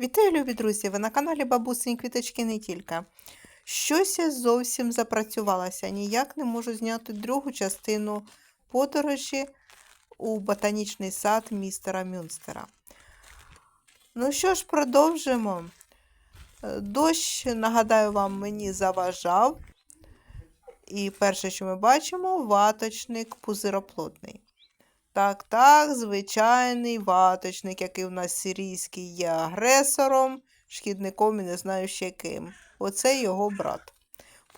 Вітаю, любі друзі! Ви на каналі Бабусині Квіточки не тільки. Щось я зовсім запрацювалася. Ніяк не можу зняти другу частину подорожі у ботанічний сад містера Мюнстера. Ну що ж, продовжимо. Е, Дощ, нагадаю вам, мені заважав. І перше, що ми бачимо, ваточник пузироплотний. Так, так, звичайний ваточник, який у нас сирійський є агресором, шкідником і не знаю ще ким. Оце його брат.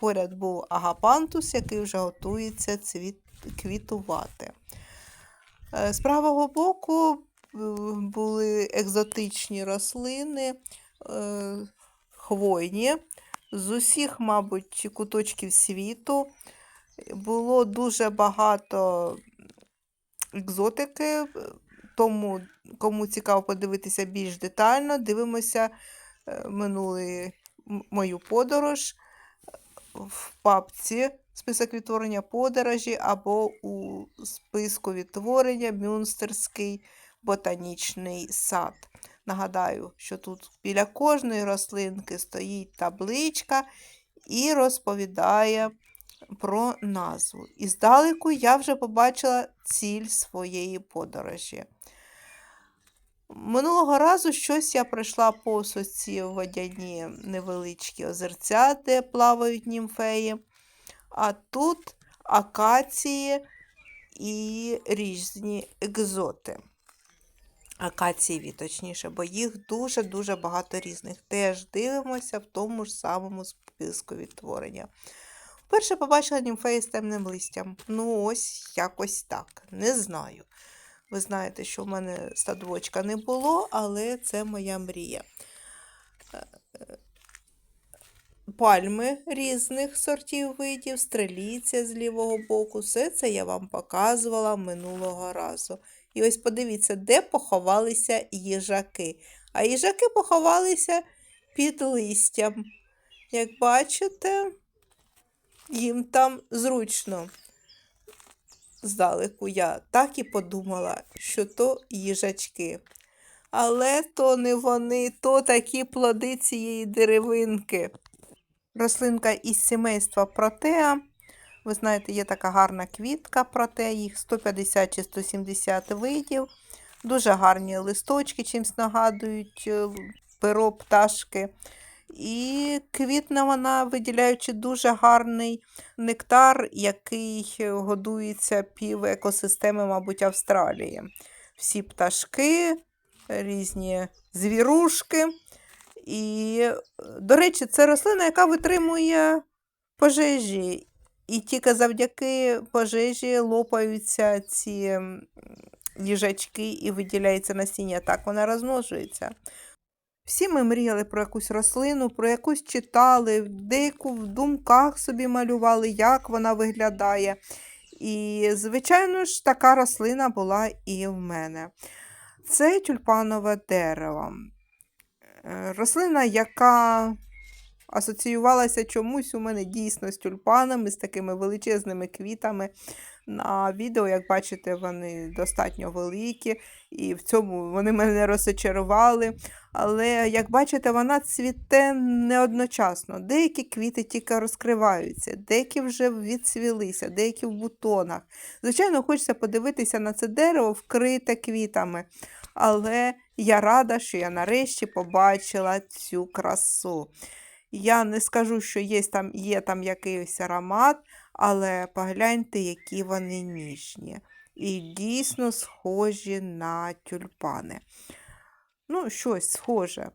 Поряд був агапантус, який вже готується цвіт... квітувати. Е, З правого боку е, були екзотичні рослини, е, хвойні. З усіх, мабуть, куточків світу було дуже багато екзотики, тому кому цікаво подивитися більш детально, дивимося е, минулий мою подорож в папці список відтворення подорожі або у списку відтворення Мюнстерський ботанічний сад. Нагадаю, що тут біля кожної рослинки стоїть табличка і розповідає про назву. І здалеку я вже побачила ціль своєї подорожі. Минулого разу щось я пройшла повз оці водяні невеличкі озерця, де плавають німфеї, а тут акації і різні екзоти. Акацієві, точніше, бо їх дуже-дуже багато різних. Теж дивимося в тому ж самому списку відтворення. Вперше побачила німфеї з темним листям. Ну, ось якось так. Не знаю. Ви знаєте, що в мене садочка не було, але це моя мрія. Е, е, Пальми різних сортів видів, стреліця з лівого боку. Все це я вам показувала минулого разу. І ось подивіться, де поховалися їжаки. А їжаки поховалися під листям. Як бачите, їм там зручно. Здалеку я так і подумала, що то їжачки. Але то не вони, то такі плоди цієї деревинки. Рослинка із сімейства протеа. Ви знаєте, є така гарна квітка протеа, їх 150 чи 170 видів. Дуже гарні листочки, чимось нагадують е, перо пташки. І квітне вона, виділяючи дуже гарний нектар, який годується пів екосистеми, мабуть, Австралії. Всі пташки, різні звірушки. І, до речі, це рослина, яка витримує пожежі. І тільки завдяки пожежі лопаються ці їжачки і виділяється насіння. Так вона розмножується. Всі ми мріяли про якусь рослину, про якусь читали, деяку в думках собі малювали, як вона виглядає. І, звичайно ж, така рослина була і в мене. Це тюльпанове дерево. Е, Рослина, яка асоціювалася чомусь у мене дійсно з тюльпанами, з такими величезними квітами. На відео, як бачите, вони достатньо великі, і в цьому вони мене розочарували. Але, як бачите, вона цвіте не одночасно. Деякі квіти тільки розкриваються, деякі вже відцвілися, деякі в бутонах. Звичайно, хочеться подивитися на це дерево вкрите квітами. Але я рада, що я нарешті побачила цю красу. Я не скажу, що є там, є там якийсь аромат, але погляньте, які вони ніжні. І дійсно схожі на тюльпани. Ну, щось схоже.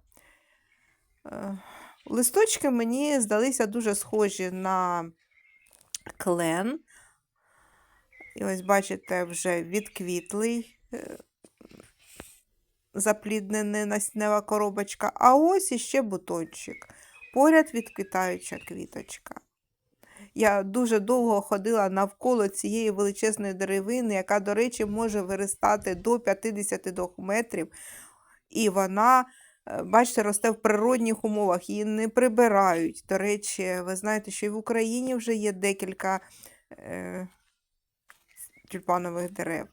Е, Листочки мені здалися дуже схожі на клен. І ось, бачите, вже відквітлий е, запліднена наснева коробочка, а ось іще бутончик. Поряд відквітаюча квіточка. Я дуже довго ходила навколо цієї величезної деревини, яка, до речі, може виростати до 52 метрів. І вона, е, бачите, росте в природних умовах, її не прибирають. До речі, ви знаєте, що і в Україні вже є декілька е, тюльпанових дерев.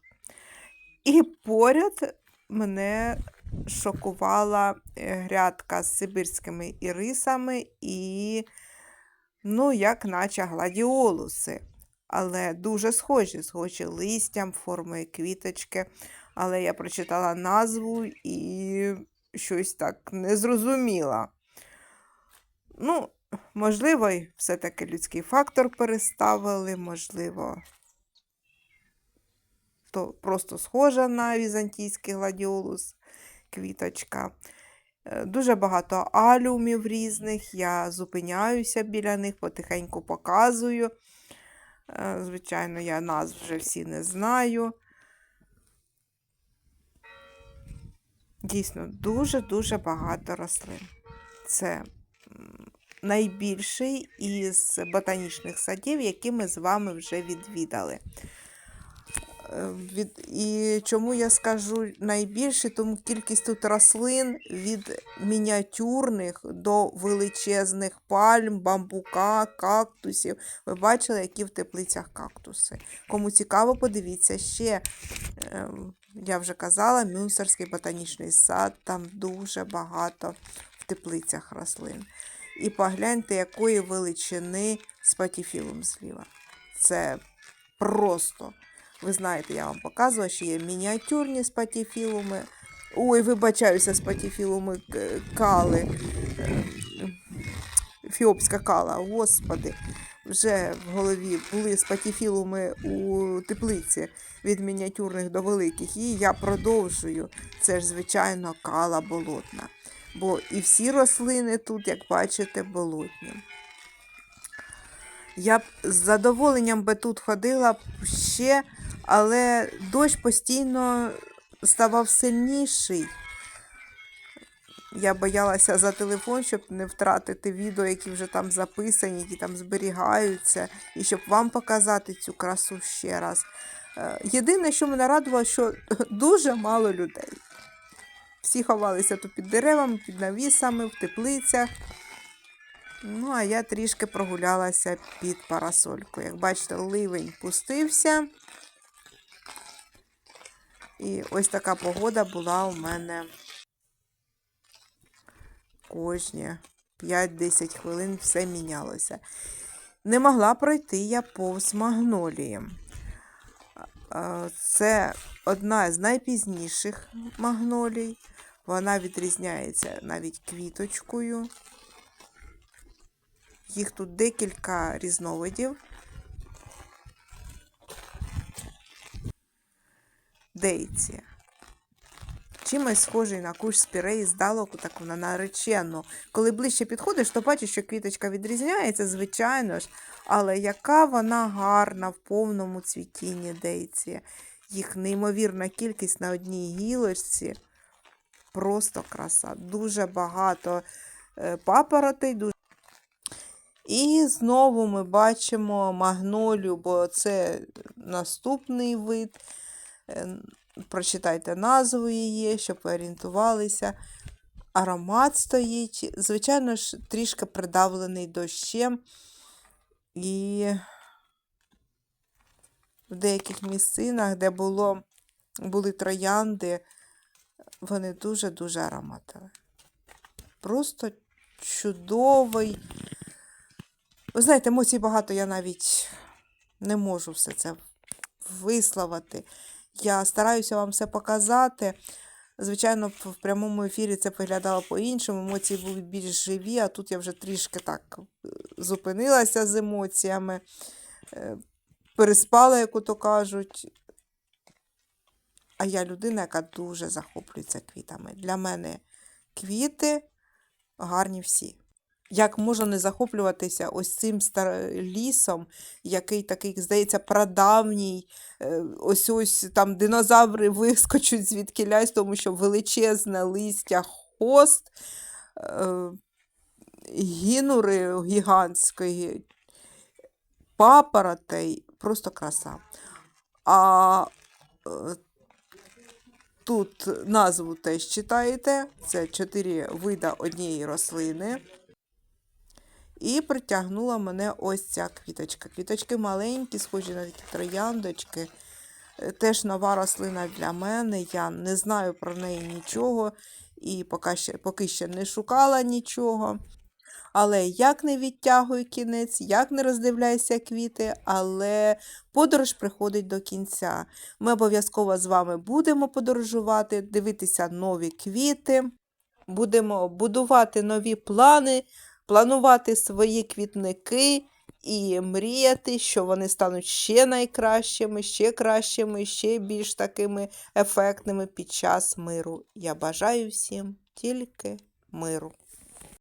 І поряд мене шокувала е, грядка з сибирськими ірисами і, ну, як наче гладіолуси. Але дуже схожі, схожі листям, формою квіточки. Але я прочитала назву і щось так не зрозуміла. Ну, можливо, все-таки людський фактор переставили, можливо, то просто схожа на візантійський гладіолус квіточка. Е, Дуже багато алюмів різних. Я зупиняюся біля них, потихеньку показую. Е, Звичайно, я назв вже всі не знаю. Дійсно, дуже-дуже багато рослин. Це найбільший із ботанічних садів, які ми з вами вже відвідали. Від... І чому я скажу найбільше, тому кількість тут рослин від мініатюрних до величезних пальм, бамбука, кактусів. Ви бачили, які в теплицях кактуси. Кому цікаво, подивіться ще. Е, Я вже казала, Мюнстерський ботанічний сад, там дуже багато в теплицях рослин. І погляньте, якої величини спатіфілум зліва. Це просто. Ви знаєте, я вам показувала, що є мініатюрні спатіфілуми. Ой, вибачаюся, спатіфілуми к- кали. Е, Фіопська кала, господи. Вже в голові були спатіфілуми у теплиці від мініатюрних до великих. І я продовжую. Це ж, звичайно, кала болотна. Бо і всі рослини тут, як бачите, болотні. Я б з задоволенням би тут ходила ще, але дощ постійно ставав сильніший. Я боялася за телефон, щоб не втратити відео, які вже там записані, які там зберігаються, і щоб вам показати цю красу ще раз. Е, Єдине, що мене радувало, що дуже мало людей. Всі ховалися тут під деревами, під навісами, в теплицях. Ну, а я трішки прогулялася під парасолькою. Як бачите, ливень пустився. І ось така погода була у мене кожні 5-10 хвилин все мінялося. Не могла пройти я повз магнолії. Це одна з найпізніших магнолій. Вона відрізняється навіть квіточкою. Їх тут декілька різновидів. Дейці. Чимось схожий на кущ спіреї здалеку, так вона наречено. Коли ближче підходиш, то бачиш, що квіточка відрізняється, звичайно ж, але яка вона гарна в повному цвітінні дейці. Їх неймовірна кількість на одній гілочці. Просто краса. Дуже багато е, папоротей, дуже і знову ми бачимо магнолію, бо це наступний вид. Прочитайте назву її, щоб орієнтувалися. Аромат стоїть, звичайно ж, трішки придавлений дощем. І в деяких місцинах, де було, були троянди, вони дуже-дуже ароматові. Просто чудовий. Ви знаєте, емоцій багато, я навіть не можу все це висловити. Я стараюся вам все показати. Звичайно, в прямому ефірі це виглядало по-іншому. Емоції були більш живі, а тут я вже трішки так е, зупинилася з емоціями, е, переспала, як ото кажуть. А я людина, яка дуже захоплюється квітами. Для мене квіти гарні всі. Як можна не захоплюватися ось цим стар... лісом, який такий, здається, прадавній, е, ось ось там динозаври вискочуть звідкілясь, тому що величезне листя хост, е, гінури гігантської, папоротей, просто краса. А е, тут назву теж читаєте, це чотири вида однієї рослини. І притягнула мене ось ця квіточка. Квіточки маленькі, схожі на такі трояндочки. е, теж нова рослина для мене. Я не знаю про неї нічого і поки ще, поки ще не шукала нічого. Але як не відтягуй кінець, як не роздивляйся квіти, але подорож приходить до кінця. Ми обов'язково з вами будемо подорожувати, дивитися нові квіти, будемо будувати нові плани, планувати свої квітники і мріяти, що вони стануть ще найкращими, ще кращими, ще більш такими ефектними під час миру. Я бажаю всім тільки миру.